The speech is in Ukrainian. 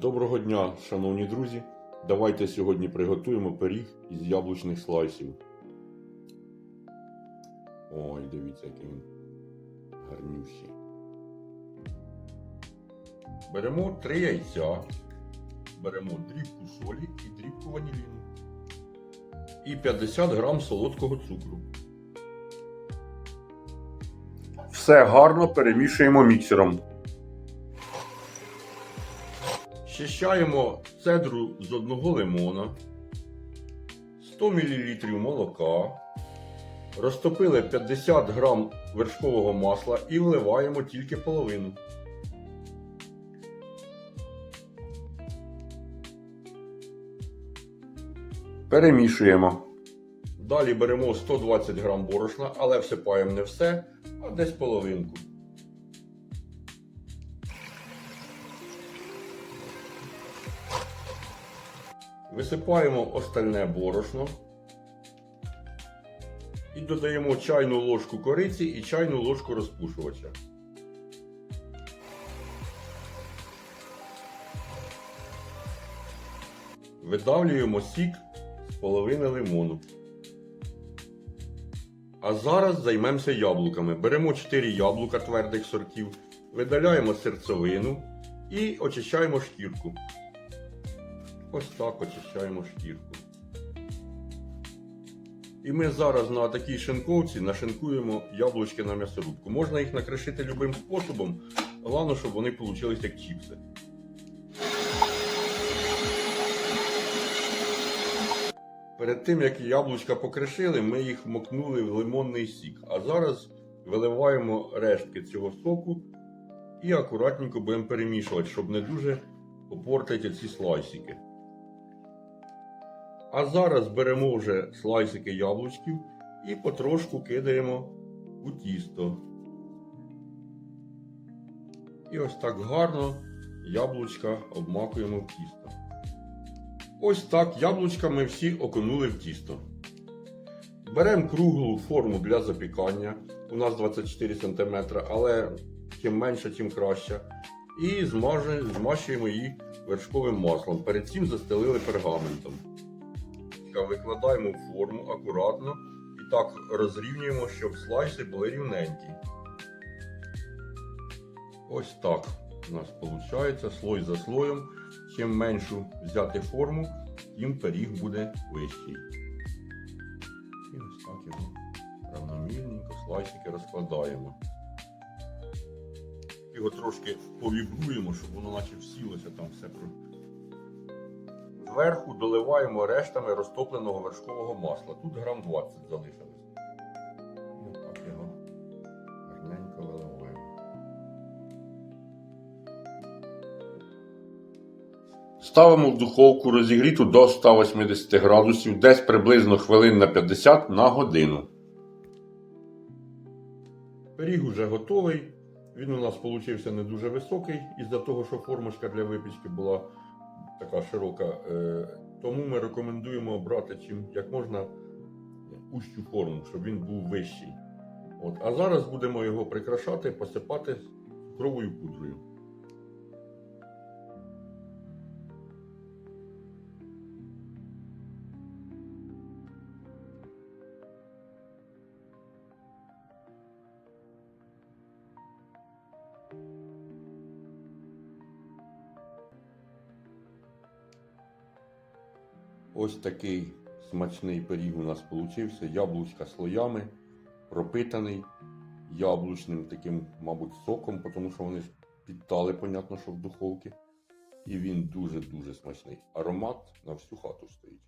Доброго дня, шановні друзі! Давайте сьогодні приготуємо пиріг із яблучних слайсів. Ой, дивіться, який він гарнющий. Беремо три яйця, беремо дрібку солі і дрібку ваніліну. І 50 грам солодкого цукру. Все гарно перемішуємо міксером. Щищаємо цедру з одного лимона, 100 мл молока, розтопили 50 г вершкового масла і вливаємо тільки половину. Перемішуємо. Далі беремо 120 г борошна, але всипаємо не все, а десь половинку. Висипаємо остальне борошно і додаємо чайну ложку кориці і чайну ложку розпушувача. Видавлюємо сік з половини лимону. А зараз займемося яблуками. Беремо 4 яблука твердих сортів, видаляємо серцевину і очищаємо шкірку. Ось так очищаємо шкірку. І ми зараз на такій шинковці нашинкуємо яблучки на м'ясорубку. Можна їх накришити любим способом, головне, щоб вони вийшли як чіпси. Перед тим, як яблучка покришили, ми їх вмокнули в лимонний сік. А зараз виливаємо рештки цього соку і акуратненько будемо перемішувати, щоб не дуже попортити ці слайсики. А зараз беремо вже слайсики яблучків і потрошку кидаємо у тісто. І ось так гарно яблучка обмакуємо в тісто. Ось так яблучка ми всі окунули в тісто. Беремо круглу форму для запікання. У нас 24 см, але чим менше, тим краще. І змажу- змащуємо її вершковим маслом. Перед цим застелили пергаментом. Викладаємо в форму акуратно і так розрівнюємо, щоб слайси були рівненькі. Ось так у нас виходить слой за слоєм. Чим меншу взяти форму, тим пиріг буде вищий. І ось так його равномірненько слайсики розкладаємо. Його трошки повібруємо, щоб воно наче всілося там все. Зверху доливаємо рештами розтопленого вершкового масла. Тут грам 20 залишилось. І отак його гарненько виливаємо. Ставимо в духовку розігріту до 180 градусів, десь приблизно хвилин на 50 на годину. Пиріг уже готовий. Він у нас получився не дуже високий, із-за того, що формочка для випічки була така широка. Е, Тому ми рекомендуємо брати чим як можна ущу форму, щоб він був вищий. От. А зараз будемо його прикрашати, посипати кровою пудрою. Ось такий смачний пиріг у нас получився. Яблучка слоями, пропитаний яблучним таким, мабуть, соком, тому що вони ж підтали, понятно, що в духовці. І він дуже-дуже смачний. Аромат на всю хату стоїть.